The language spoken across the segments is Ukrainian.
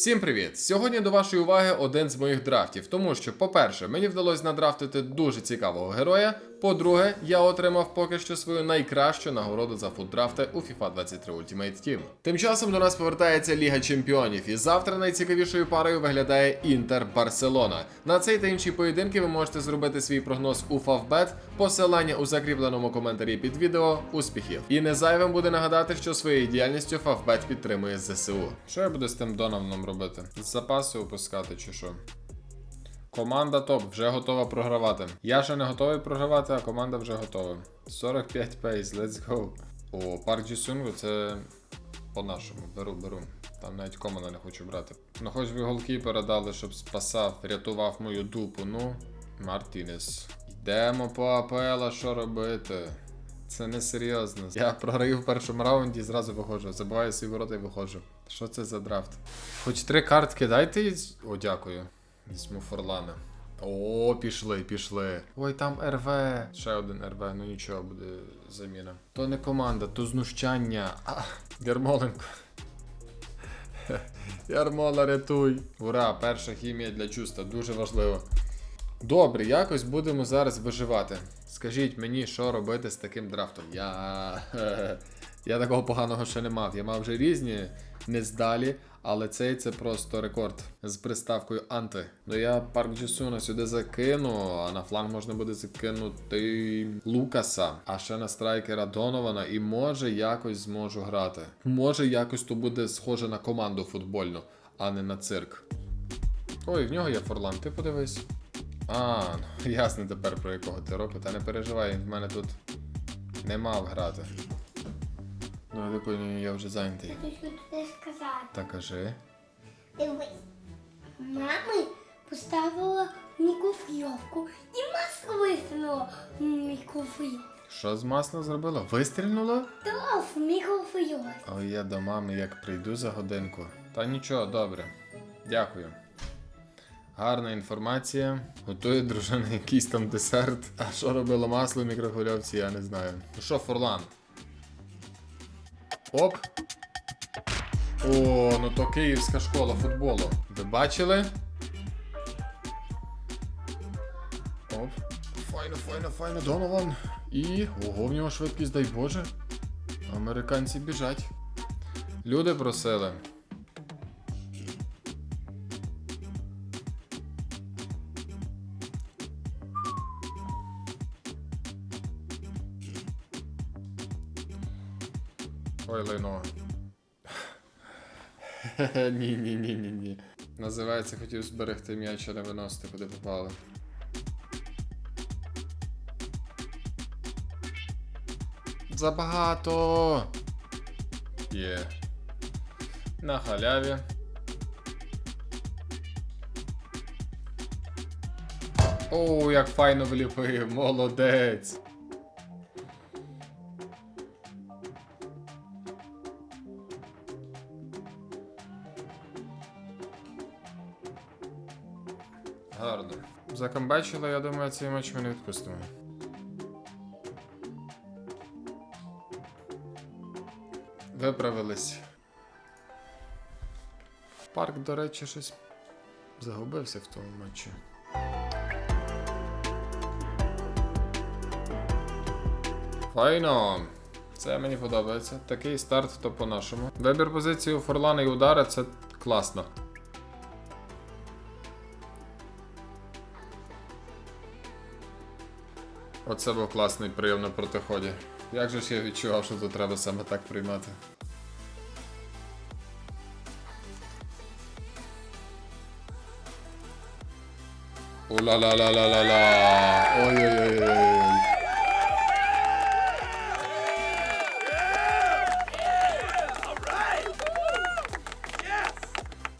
Всім привіт! Сьогодні до вашої уваги один з моїх драфтів, тому що, по-перше, мені вдалося надрафтити дуже цікавого героя. По-друге, я отримав поки що свою найкращу нагороду за фуддрафти у FIFA 23 Ultimate Team. Тим часом до нас повертається Ліга Чемпіонів, і завтра найцікавішою парою виглядає Інтер Барселона. На цей та інші поєдинки ви можете зробити свій прогноз у Favbet, посилання у закріпленому коментарі під відео. Успіхів! І не зайвим буде нагадати, що своєю діяльністю Favbet підтримує ЗСУ. Що я буду з тим Доновном робити? З запасу опускати чи що? Команда топ вже готова програвати. Я ще не готовий програвати, а команда вже готова. 45 пейс, let's go. О, парк Джісунгу це по-нашому. Беру, беру. Там навіть команда не хочу брати. Ну хоч би голкіпера дали, щоб спасав, рятував мою дупу. Ну, Мартінес. Йдемо по АПЛ, що робити? Це не серйозно. Я програю в першому раунді і зразу виходжу. Забиваю свої ворота і виходжу. Що це за драфт? Хоч три картки дайте. О, дякую. Візьму Форлана. О, пішли, пішли. Ой, там РВ. Ще один РВ, ну нічого, буде заміна. То не команда, то знущання. А, Ярмоленко. Ярмола, рятуй. Ура, перша хімія для чувства, дуже важливо. Добре, якось будемо зараз виживати. Скажіть мені, що робити з таким драфтом. Я. Я такого поганого ще не мав. Я мав вже різні нездалі, але цей це просто рекорд з приставкою анти. Ну я парк Джесуна сюди закину, а на фланг можна буде закинути Лукаса, а ще на страйкера Донована, і може якось зможу грати. Може якось то буде схоже на команду футбольну, а не на цирк. Ой, в нього є Форлан, ти подивись. А, ну, ясно тепер про якого ти року. Та не переживай, в мене тут не мав грати. Ну, я такий, я вже зайнятий. Я хочу тобі сказати. Та кажи. Дивись. Мами поставила мікрофйовку і масло висунуло в мікрофйовку. Що з масла зробила? Вистрільнула? Та в мікрофйовку. Ой, я до мами як прийду за годинку. Та нічого, добре. Дякую. Гарна інформація. Готує дружина якийсь там десерт. А що робило масло в мікрохвильовці, я не знаю. Ну що, Форлан? Оп. О, ну то київська школа футболу. Ви бачили? Оп. Файно, файно, файно, Донован. І. Ого, в нього швидкість, дай Боже. Американці біжать. Люди просили. Ой, лайно. Ні, ні, ні, ні, ні. Називається хотів зберегти м'яч, а не виносити, куди попали. Забагато. Є. На халяві. О, як файно вліпив, молодець. Гарно. Закамбачили, я думаю, цей матч ми не відпустимо. Виправились. Парк, до речі, щось загубився в тому матчі. Файно. Це мені подобається. Такий старт, то по-нашому. Вибір позиції у Форлана і удара це класно. Оце був класний прийом на протиході. Як же ж я відчував, що тут треба саме так приймати. Ула-ла-ла-ла-ла-ла. Ой-ой-ой.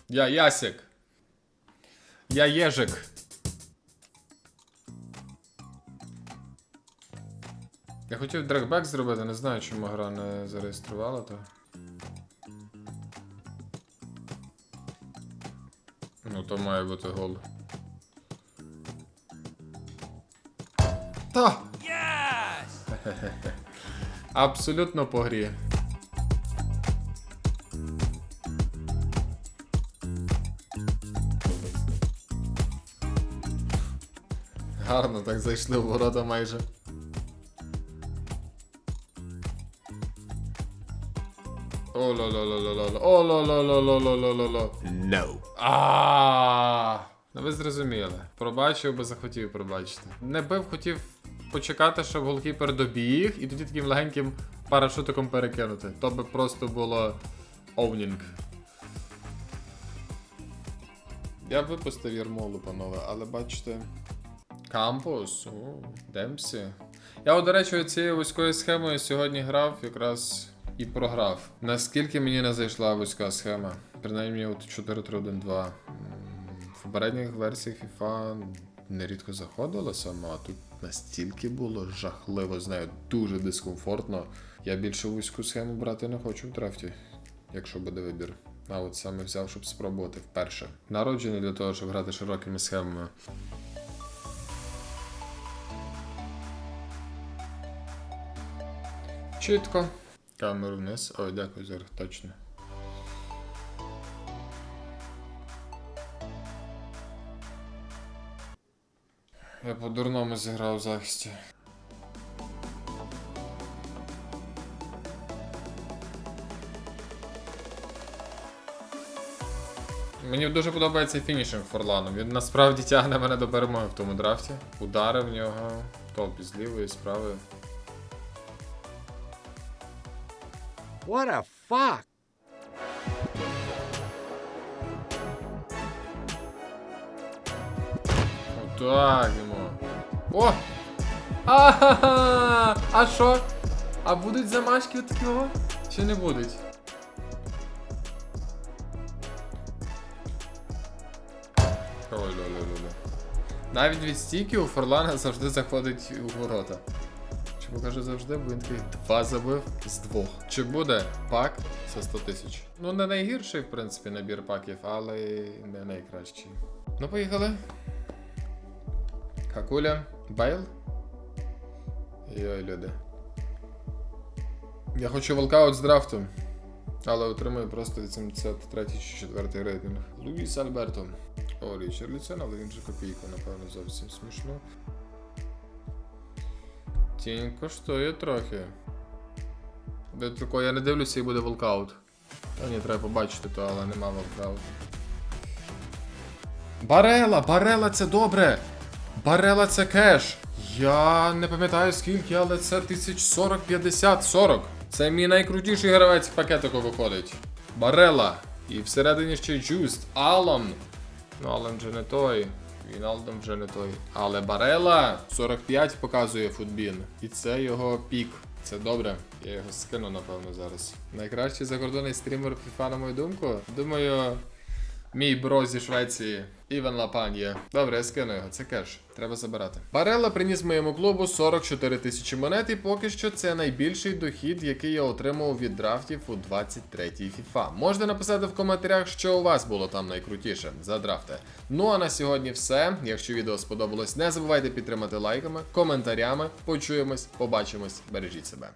Я Ясик. Я Єжик. Я хотів драгбек зробити, не знаю, чому гра не зареєструвала то. Ну то має бути гол. Та! Yes! Абсолютно по грі. Гарно так зайшли в ворота майже. О ла ла ла ла ла о ла ла ла ла ла ла ла ла No. а Ну ви зрозуміли. Пробачив би захотів пробачити. Не бив, хотів почекати, щоб голкіпер добіг, і тоді таким легеньким парашутиком перекинути. То би просто було овнінг. Я випустив Ярмолу, панове, але бачите. Кампус, о, Демпсі. Я, до речі, цією вузькою схемою сьогодні грав якраз і програв. Наскільки мені не зайшла вузька схема? Принаймні от 4-3-1-2. В попередніх версіях FIFA нерідко заходила сама, а тут настільки було жахливо з нею, дуже дискомфортно. Я більше вузьку схему брати не хочу в драфті, якщо буде вибір. А от саме взяв, щоб спробувати вперше. Народжений для того, щоб грати широкими схемами. Чітко. Камеру вниз. Ой, дякую, Зер, точно. Я по-дурному зіграв в захисті. Мені дуже подобається фінішинг Форлану. Він насправді тягне мене до перемоги в тому драфті. Удари в нього, топ із лівої, з правої. What a fuck. Отак йому. О! А-ха-ха! А що? А будуть замашки от такого? Чи не будуть? Ой, ло-ло-ло-ло. Навіть від стійки у Форлана завжди заходить у ворота. Чому кажу завжди, бо він такий два забив з двох. Чи буде пак за 100 тисяч? Ну, не найгірший, в принципі, набір паків, але не найкращий. Ну, поїхали. Какуля. Байл? Йой, люди. Я хочу волкаут з драфту. Але отримую просто 83 чи 4 рейтинг. Луїс Альберто. О, Річарлісон, але він же копійку, напевно, зовсім смішно. Тінь коштує трохи. Де такого я не дивлюся і буде волкаут. Та ні, треба побачити то, але нема волкаут. Барела! Барела це добре! Барела це кеш. Я не пам'ятаю скільки, але це 1040 50 40. Це мій найкрутіший гравець в пакетику виходить. Барела. І всередині ще Джуст. Алан. Ну, Алан вже не той. Віналдом вже не той. Але Барела 45 показує футбін. І це його пік. Це добре. Я його скину, напевно, зараз. Найкращий закордонний стрімер FIFA, на мою думку. Думаю, Мій бро зі Швеції Іван Лапан'є. Добре, я скину його, це кеш. Треба забирати. Барелла приніс моєму клубу 44 тисячі монет, і поки що це найбільший дохід, який я отримав від драфтів у 23-й FIFA. Можете написати в коментарях, що у вас було там найкрутіше за драфти. Ну а на сьогодні все. Якщо відео сподобалось, не забувайте підтримати лайками, коментарями. Почуємось, побачимось, бережіть себе.